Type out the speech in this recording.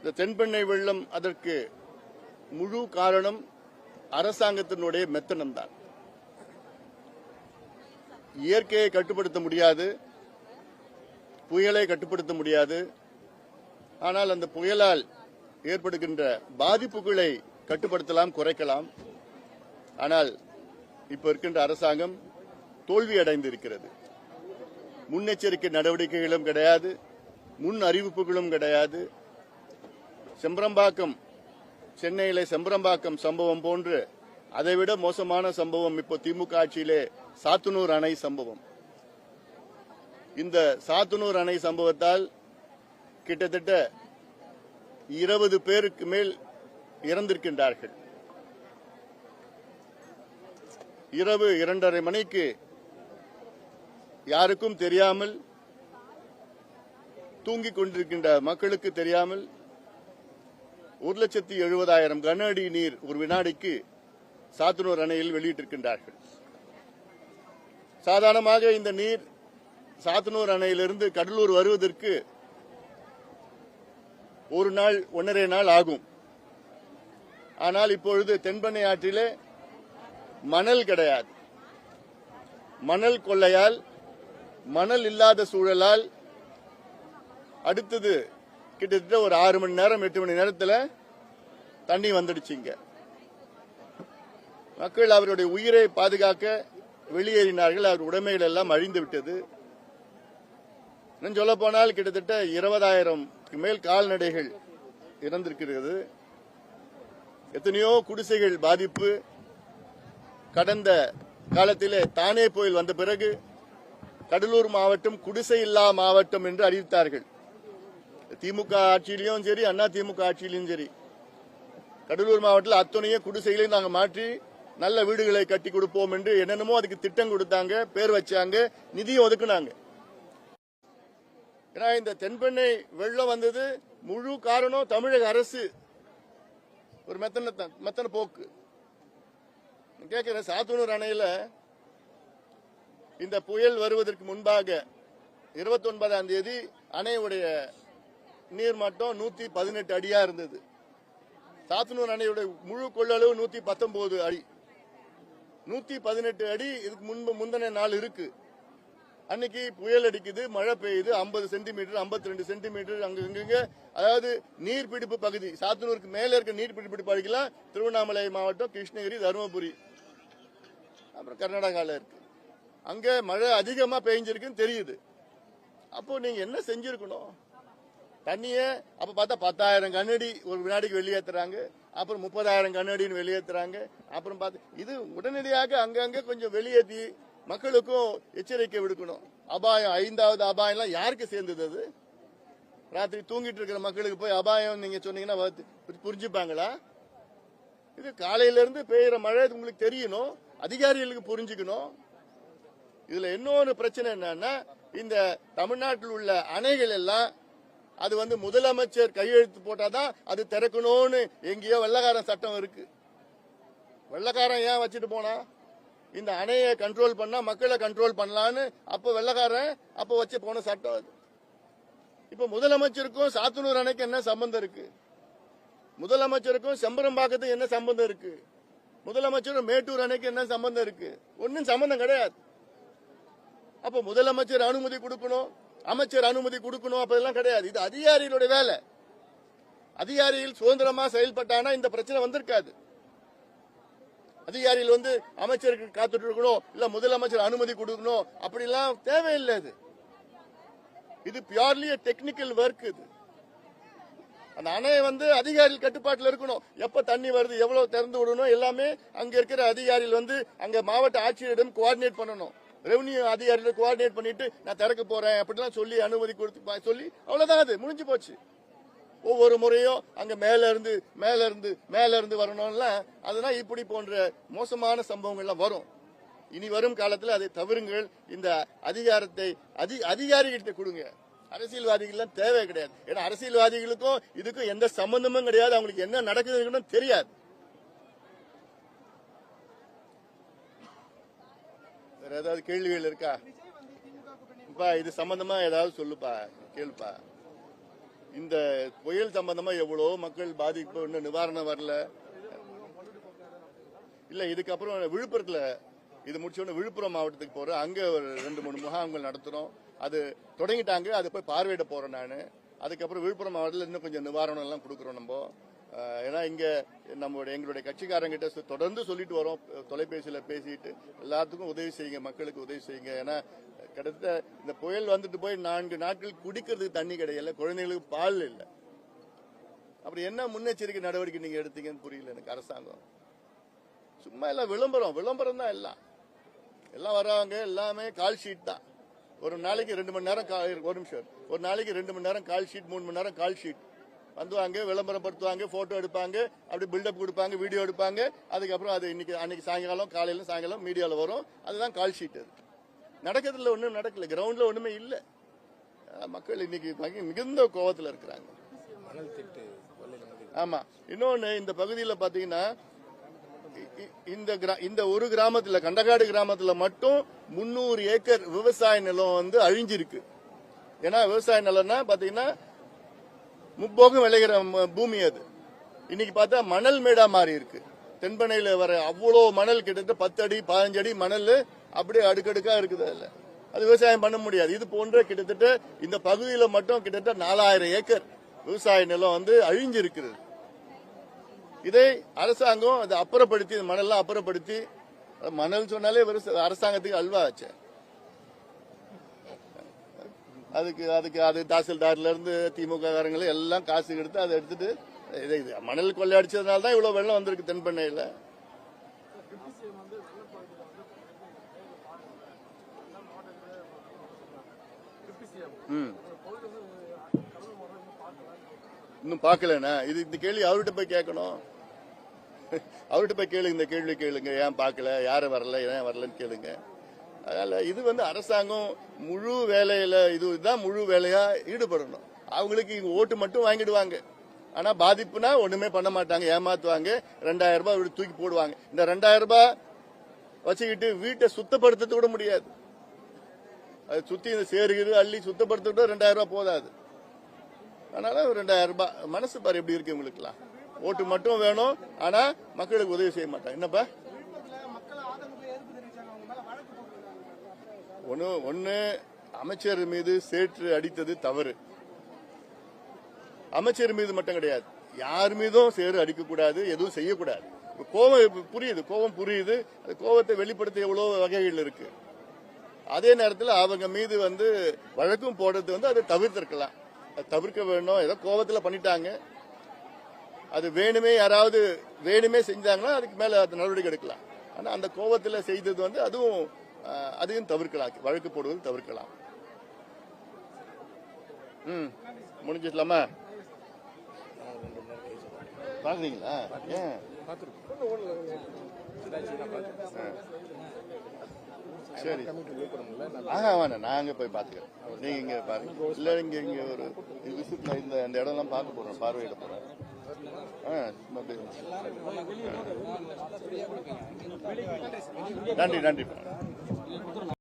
இந்த தென்பெண்ணை வெள்ளம் அதற்கு முழு காரணம் அரசாங்கத்தினுடைய மெத்தனம்தான். இயற்கையை கட்டுப்படுத்த முடியாது புயலை கட்டுப்படுத்த முடியாது. ஆனால் அந்த புயலால் ஏற்படுகின்ற பாதிப்புகளை கட்டுப்படுத்தலாம் குறைக்கலாம். ஆனால் இப்ப இருக்கின்ற அரசாங்கம் தோல்வி அடைந்திருக்கிறது. முன்னெச்சரிக்கை நடவடிக்கைகளும் கிடையாது முன் அறிவிப்புகளும் கிடையாது. செம்பரம்பாக்கம் சென்னையில செம்பரம்பாக்கம் சம்பவம் போன்று அதைவிட மோசமான சம்பவம் இப்போ திமுக ஆட்சியிலே சாத்துனூர் அணை சம்பவம். இந்த சாத்துனூர் அணை சம்பவத்தால் கிட்டத்தட்ட இருபது பேருக்கு மேல் இறந்திருக்கின்றார்கள். இரவு இரண்டரை மணிக்கு யாருக்கும் தெரியாமல் தூங்கிக் கொண்டிருக்கின்ற மக்களுக்கு தெரியாமல் ஒரு லட்சத்தி எழுபதாயிரம் கன அடி நீர் ஒரு வினாடிக்கு சாத்தனூர் அணையில் வெளியிட்டிருக்கின்றார்கள். சாதாரணமாக இந்த நீர் சாத்தனூர் அணையிலிருந்து கடலூர் வருவதற்கு ஒரு நாள் ஒன்றரை நாள் ஆகும். ஆனால் இப்பொழுது தென்பெண்ணை ஆற்றிலே மணல் கிடையாது. மணல் கொள்ளையால் மணல் இல்லாத சூழலால் அடுத்தது கிட்டத்தட்ட ஒரு ஆறு மணி நேரம் எட்டு மணி நேரத்தில் தண்ணி வந்துடுச்சுங்க மக்கள் அவருடைய உயிரை பாதுகாக்க வெளியேறினார்கள். அவர் உடைமைகள் எல்லாம் அழிந்து விட்டது. இன்னும் சொல்ல போனால் கிட்டத்தட்ட இருபதாயிரம் மேல் கால்நடைகள் இறந்திருக்கிறது. எத்தனையோ குடிசைகள் பாதிப்பு. கடந்த காலத்திலே தானே புயல் வந்த பிறகு கடலூர் மாவட்டம் குடிசை இல்லா மாவட்டம் என்று அறிவித்தார்கள். திமுக ஆட்சியிலையும் சரி அண்ணா திமுக ஆட்சியிலையும் சரி. கடலூர் மாவட்டத்தில் அத்தனையும் குடிசைகளையும் நாங்கள் மாற்றி நல்ல வீடுகளை கட்டி கொடுப்போம் என்று என்னென்னமோ அதுக்கு திட்டம் கொடுத்தாங்க பேர் வச்சாங்க நிதியும் ஒதுக்குனாங்க. ஏன்னா இந்த தென்பெண்ணை வெள்ளம் வந்தது முழு காரணம் தமிழக அரசு. ஒரு மெத்தன மெத்தன போக்கு. கேட்கிறேன் சாத்தனூர் அணையில இந்த புயல் வருவதற்கு முன்பாக இருபத்தி ஒன்பதாம் தேதி அணையுடைய நீர்மட்டம் நூத்தி பதினெட்டு அடியா இருந்தது. சாத்தனூர் அணையுடைய முழு கொள்ளளவு நூத்தி பத்தொன்பது அடி. நூத்தி பதினெட்டு அடி இதுக்கு முன்பு முந்தின நாள் இருக்கு. அன்னைக்கு புயல் அடிக்குது மழை பெய்யுது ஐம்பது சென்டிமீட்டர் 52 ரெண்டு சென்டிமீட்டர் அங்கங்க அதாவது நீர்பிடிப்பு பகுதி சாத்தனூருக்கு மேல இருக்க நீர்பிடிப்பு பகுதிக்கெல்லாம் திருவண்ணாமலை மாவட்டம் கிருஷ்ணகிரி தருமபுரி அப்புறம் கர்நாடகாவில் இருக்கு. அங்க மழை அதிகமா பெய்ஞ்சிருக்குன்னு தெரியுது. அப்போ நீங்க என்ன செஞ்சிருக்கணும்? தண்ணியே அப்ப பார்த்தா பத்தாயிரம் கண்ணடி ஒரு வினாடிக்கு வெளியேற்றுறாங்க அப்புறம் முப்பதாயிரம் கண்ணடின்னு வெளியேற்றுறாங்க அப்புறம் பார்த்து இது உடனடியாக அங்கங்க கொஞ்சம் வெளியேற்றி மக்களுக்கும் எச்சரிக்கை விடுக்கணும். அபாயம் ஐந்தாவது அபாயம்லாம் யாருக்கு சேர்ந்தது அது? ராத்திரி தூங்கிட்டு இருக்கிற மக்களுக்கு போய் அபாயம் நீங்க சொன்னீங்கன்னா புரிஞ்சுப்பாங்களா? இது காலையில இருந்து பெய்யுற மழை உங்களுக்கு தெரியணும். அதிகாரிகளுக்கு புரிஞ்சுக்கணும். இதுல இன்னொரு பிரச்சனை என்னன்னா இந்த தமிழ்நாட்டில் உள்ள அணைகள் எல்லாம் அது வந்து முதலமைச்சர் கையெழுத்து போட்டாதான் அது திறக்கணும்னு எங்கேயோ வெள்ளக்காரன் சட்டம் இருக்கு. வெள்ளக்காரன் ஏன் வச்சுட்டு போனா? இந்த அணையை கண்ட்ரோல் பண்ணா மக்களை கண்ட்ரோல் பண்ணலான்னு அப்ப வெள்ளக்காரன் அப்ப வச்சு போன சட்டம் அது. இப்ப முதலமைச்சருக்கும் சாத்தனூர் அணைக்கு என்ன சம்பந்தம் இருக்கு? முதலமைச்சருக்கும் செம்பரம்பாக்கத்துக்கு என்ன சம்பந்தம் இருக்கு? முதலமைச்சரும் மேட்டூர் அணைக்கு என்ன சம்பந்தம் இருக்கு? ஒன்னும் சம்பந்தம் கிடையாது. அப்ப முதலமைச்சர் அனுமதி கொடுக்கணும். அமைச்சர் அனுமதி கொடுக்கணும் அப்ப கிடையாது. இது அதிகாரிகளுடைய வேலை. அதிகாரிகள் சுதந்திரமா செயல்பட்டானா இந்த பிரச்சனை வந்திருக்காது. அதிகாரிகள் வந்து அமைச்சருக்கு காத்துட்டு இருக்கணும் இல்ல முதலமைச்சர் அனுமதி கொடுக்கணும் அப்படிலாம் தேவையில்லை இது இது பியூர்லி டெக்னிக்கல் ஒர்க் இது. அந்த அணை வந்து அதிகாரிகள் கட்டுப்பாட்டில் இருக்கணும். எப்ப தண்ணி வருது எவ்வளவு திறந்து விடணும் எல்லாமே அங்க இருக்கிற அதிகாரிகள் வந்து அங்க மாவட்ட ஆட்சியரிடம் கோஆர்டினேட் பண்ணணும். ரெவன்யூ அதிகாரிகள் கோஆர்டினேட் பண்ணிட்டு நான் திறக்க போறேன் அப்படிலாம் சொல்லி அனுமதி கொடுத்து பா- சொல்லி அவ்வளவுதான் அது முடிஞ்சு போச்சு. ஒவ்வொரு முறையும் அங்க மேல இருந்து மேல இருந்து மேல இருந்து வரணும்லாம் அதெல்லாம் இப்படி போன்ற மோசமான சம்பவங்கள்லாம் வரும். இனி வரும் காலத்தில் அதை தவிருங்கள் இந்த அதிகாரத்தை அதி அதிகாரிகிட்ட கொடுங்க. அரசியல்வாதிகள்லாம் தேவை கிடையாது. ஏன்னா அரசியல்வாதிகளுக்கும் இதுக்கும் எந்த சம்பந்தமும் கிடையாது. அவங்களுக்கு என்ன நடக்குதுன்னு தெரியாது. வேற ஏதாவது கேள்விகள் இருக்கா? இப்பா இது சம்பந்தமா ஏதாவது சொல்லுப்பா கேளுப்பா. இந்த புயல் சம்பந்தமா எவ்வளோ மக்கள் பாதிப்பு இன்னும் நிவாரணம் வரல. இல்ல இதுக்கப்புறம் விழுப்புரத்துல இது முடிச்சோடனே விழுப்புரம் மாவட்டத்துக்கு போறோம் அங்க ஒரு ரெண்டு மூணு முகாம்கள் நடத்துறோம். அது தொடங்கிட்டாங்க அது போய் பார்வையிட போறேன் நான். அதுக்கப்புறம் விழுப்புரம் மாவட்டத்தில் இன்னும் கொஞ்சம் நிவாரணம் எல்லாம் கொடுக்குறோம் நம்ம. ஏன்னா இங்க நம்மளுடைய எங்களுடைய கட்சிக்காரங்கிட்ட தொடர்ந்து சொல்லிட்டு வரோம். தொலைபேசியில பேசிட்டு எல்லாத்துக்கும் உதவி செய்யுங்க மக்களுக்கு உதவி செய்யுங்க. ஏன்னா கிட்டத்தட்ட இந்த புயல் வந்துட்டு போய் நான்கு நாட்கள் குடிக்கிறதுக்கு தண்ணி கிடைக்கல குழந்தைகளுக்கு பால் இல்லை. அப்புறம் என்ன முன்னெச்சரிக்கை நடவடிக்கை நீங்க எடுத்தீங்கன்னு புரியல எனக்கு அரசாங்கம். சும்மா எல்லாம் விளம்பரம் விளம்பரம் தான் எல்லாம். எல்லாம் வர்றவங்க எல்லாமே கால் ஷீட் தான். ஒரு நாளைக்கு ரெண்டு மணி நேரம் ஒரு நிமிஷம். ஒரு நாளைக்கு ரெண்டு மணி நேரம் கால் ஷீட் மூணு மணி நேரம் கால் ஷீட் வந்துவாங்க விளம்பரப்படுத்துவாங்க போட்டோ எடுப்பாங்க அப்படி பில்டப் கொடுப்பாங்க வீடியோ எடுப்பாங்க. அதுக்கப்புறம் அது இன்னைக்கு அன்னைக்கு சாயங்காலம் காலையில சாயங்காலம் மீடியாவில் வரும். அதுதான் கால் ஷீட் அது. நடக்கிறதுல ஒன்றும் நடக்கல. கிரவுண்ட்ல ஒண்ணுமே இல்லை. மக்கள் இன்னைக்கு மிகுந்த கோபத்தில் இருக்கிறாங்க. மணல் ஆமா. இன்னொன்னு இந்த பகுதியில் பாத்தீங்கன்னா இந்த கிரா- இந்த ஒரு கிராமத்துல கண்டகாடு கிராமத்துல மட்டும் முன்னூறு ஏக்கர் விவசாய நிலம் வந்து அழிஞ்சிருக்கு. ஏன்னா விவசாய நிலம்னா பாத்தீங்கன்னா முப்போகம் விளைகிற பூமி அது. இன்னைக்கு பார்த்தா மணல் மேடா மாறி இருக்கு. தென்பனையில வர அவ்வளோ மணல் கிட்டத்தட்ட பத்து அடி பதினஞ்சு அடி மணல் அப்படியே அடுக்கடுக்கா இருக்குது அதுல. அது விவசாயம் பண்ண முடியாது. இது போன்ற கிட்டத்தட்ட இந்த பகுதியில மட்டும் கிட்டத்தட்ட நாலாயிரம் ஏக்கர் விவசாய நிலம் வந்து அழிஞ்சிருக்கிறது. இதை அரசாங்கம் அதை அப்புறப்படுத்தி மணல்லாம் அப்புறப்படுத்தி மணல் சொன்னாலே அரசாங்கத்துக்கு அல்வா ஆச்சு. அதுக்கு அதுக்கு அது தாசில்தார்லேருந்து திமுக காரங்களை எல்லாம் காசு எடுத்து அதை எடுத்துட்டு இதை இது மணல் கொள்ளையடிச்சதுனால தான் இவ்வளோ வெள்ளம் வந்திருக்கு தென்பெண்ணையில். ம். இன்னும் பார்க்கலண்ணா. இது இந்த கேள்வி அவர்கிட்ட போய் கேட்கணும். அவர்கிட்ட போய் கேளுங்க இந்த கேள்வி கேளுங்க. ஏன் பார்க்கல? யாரு வரல? ஏன் வரலன்னு கேளுங்க. அதனால இது வந்து அரசாங்கம் முழு வேலையில இதுதான் முழு வேலையா ஈடுபடணும். அவங்களுக்கு இங்க ஓட்டு மட்டும் வாங்கிடுவாங்க. ஆனா பாதிப்புனா ஒண்ணுமே பண்ண மாட்டாங்க ஏமாத்துவாங்க. ரெண்டாயிரம் ரூபாய் இப்படி தூக்கி போடுவாங்க. இந்த ரெண்டாயிரம் ரூபாய் வச்சுக்கிட்டு வீட்டை சுத்தப்படுத்த கூட முடியாது. அது சுத்தி இந்த சேருகிறது அள்ளி சுத்தப்படுத்த ரெண்டாயிரம் ரூபாய் போதாது. அதனால ரெண்டாயிரம் ரூபாய். மனசு பாரு எப்படி இருக்கு உங்களுக்குலாம் ஓட்டு மட்டும் வேணும் ஆனா மக்களுக்கு உதவி செய்ய மாட்டாங்க. என்னப்பா? ஒன்று ஒன்று அமைச்சர் மீது சேற்று அடித்தது தவறு. அமைச்சர் மீது மட்டும் கிடையாது. யார் மீதும் சேறு அடிக்கக்கூடாது எதுவும் செய்யக்கூடாது. கோபம் கோவம் புரியுது கோவம் புரியுது. அது கோவத்தை வெளிப்படுத்த எவ்வளோ வகைகள் இருக்கு. அதே நேரத்தில் அவங்க மீது வந்து வழக்கும் போடுறது வந்து அதை தவிர்த்திருக்கலாம். அது தவிர்க்க வேணும். ஏதோ கோபத்தில் பண்ணிட்டாங்க. அது வேணுமே யாராவது வேணுமே செஞ்சாங்கன்னா அதுக்கு மேலே அது நடவடிக்கை எடுக்கலாம். ஆனால் அந்த கோபத்தில் செய்தது வந்து அதுவும் அதையும் தவிர்க்கலாம். வழக்கு போடுவது தவிர்க்கலாம். ம் முடிஞ்சிடலாமா? பாக்குறீங்களா ஏன்? சரி. கமிட்டி ஆஹா வேணாம் நாங்க போய் பாத்துக்கிறோம் நீங்க இங்க பாருங்க. இல்ல இங்க இங்க ஒரு விசிட்ல இந்த இந்த இடம்லாம் பார்க்க போறோம். பார்வையிட போறோம். ஆ, நன்றி நன்றி.